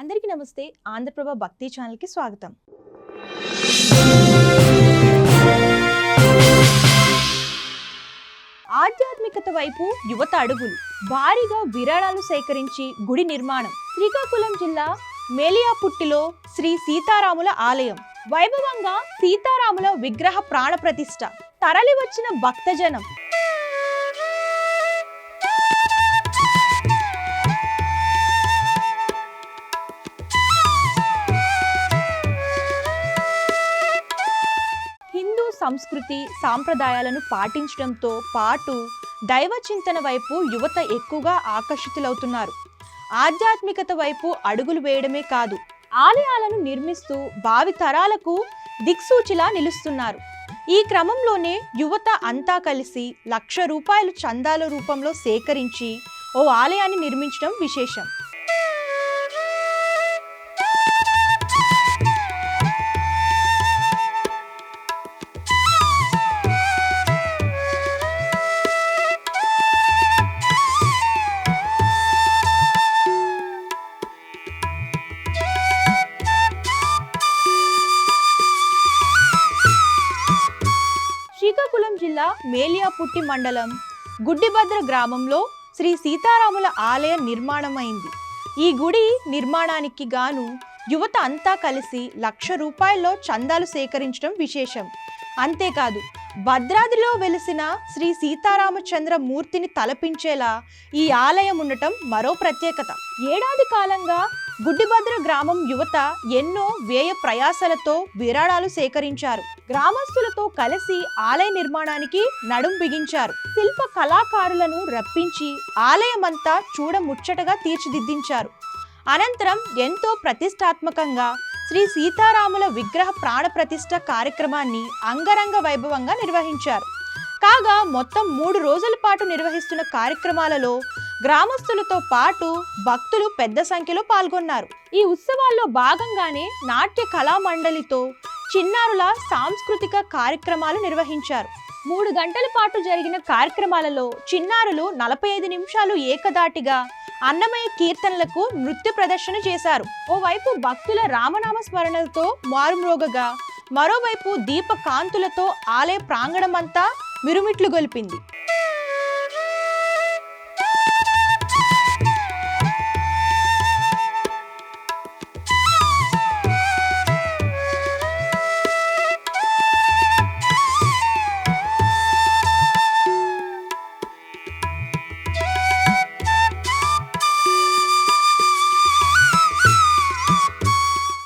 అందరికీ నమస్తే. ఆంధ్రప్రభ భక్తి ఛానల్కి స్వాగతం. ఆధ్యాత్మికత వైపు యువత అడుగులు. భారీగా విరాళాలు సేకరించి గుడి నిర్మాణం. శ్రీకాకుళం జిల్లా మేలియాపుట్టిలో శ్రీ సీతారాముల ఆలయం. వైభవంగా సీతారాముల విగ్రహ ప్రాణ ప్రతిష్ట తరలి వచ్చిన భక్తజనం సంస్కృతి సాంప్రదాయాలను పాటించడంతో పాటు దైవ చింతన వైపు యువత ఎక్కువగా ఆకర్షితులవుతున్నారు. ఆధ్యాత్మికత వైపు అడుగులు వేయడమే కాదు ఆలయాలను నిర్మిస్తూ భావి తరాలకు దిక్సూచిలా నిలుస్తున్నారు. ఈ క్రమంలోనే యువత అంతా కలిసి లక్ష రూపాయలు చందాల రూపంలో సేకరించి ఓ ఆలయాన్ని నిర్మించడం విశేషం. శ్రీకాకుళం జిల్లా మేలియాపుట్టి మండలం గుడ్డిభద్ర గ్రామంలో శ్రీ సీతారాముల ఆలయ నిర్మాణమైంది. ఈ గుడి నిర్మాణానికి గాను యువత అంతా కలిసి లక్ష రూపాయల్లో చందాలు సేకరించడం విశేషం. అంతేకాదు భద్రాద్రిలో వెలిసిన శ్రీ సీతారామచంద్ర మూర్తిని తలపించేలా ఈ ఆలయం ఉండటం మరో ప్రత్యేకత. ఏడాది కాలంగా గుడ్డిభద్ర గ్రామం యువత ఎన్నో వ్యయ ప్రయాసలతో విరాళాలు సేకరించారు. గ్రామస్తులతో కలిసి ఆలయ నిర్మాణానికి నడుం బిగించారు. శిల్ప కళాకారులను రప్పించి ఆలయమంతా చూడముచ్చటగా తీర్చిదిద్దించారు. అనంతరం ఎంతో ప్రతిష్టాత్మకంగా శ్రీ సీతారాముల విగ్రహ ప్రాణప్రతిష్ఠ కార్యక్రమాన్ని అంగరంగ వైభవంగా నిర్వహించారు. కాగా మొత్తం మూడు రోజుల పాటు నిర్వహిస్తున్న కార్యక్రమాలలో గ్రామస్తులతో పాటు భక్తులు పెద్ద సంఖ్యలో పాల్గొన్నారు. ఈ ఉత్సవాల్లో భాగంగానే నాట్య కళా మండలితో చిన్నారుల సాంస్కృతిక కార్యక్రమాలు నిర్వహించారు. మూడు గంటల పాటు జరిగిన కార్యక్రమాలలో చిన్నారులు నలభై ఐదు నిమిషాలు ఏకదాటిగా అన్నమయ్య కీర్తనలకు నృత్య ప్రదర్శన చేశారు. ఓవైపు భక్తుల రామనామ స్మరణలతో మారుమ్రోగగా మరోవైపు దీప కాంతులతో ఆలయ ప్రాంగణమంతా మిరుమిట్లు గొలిపింది.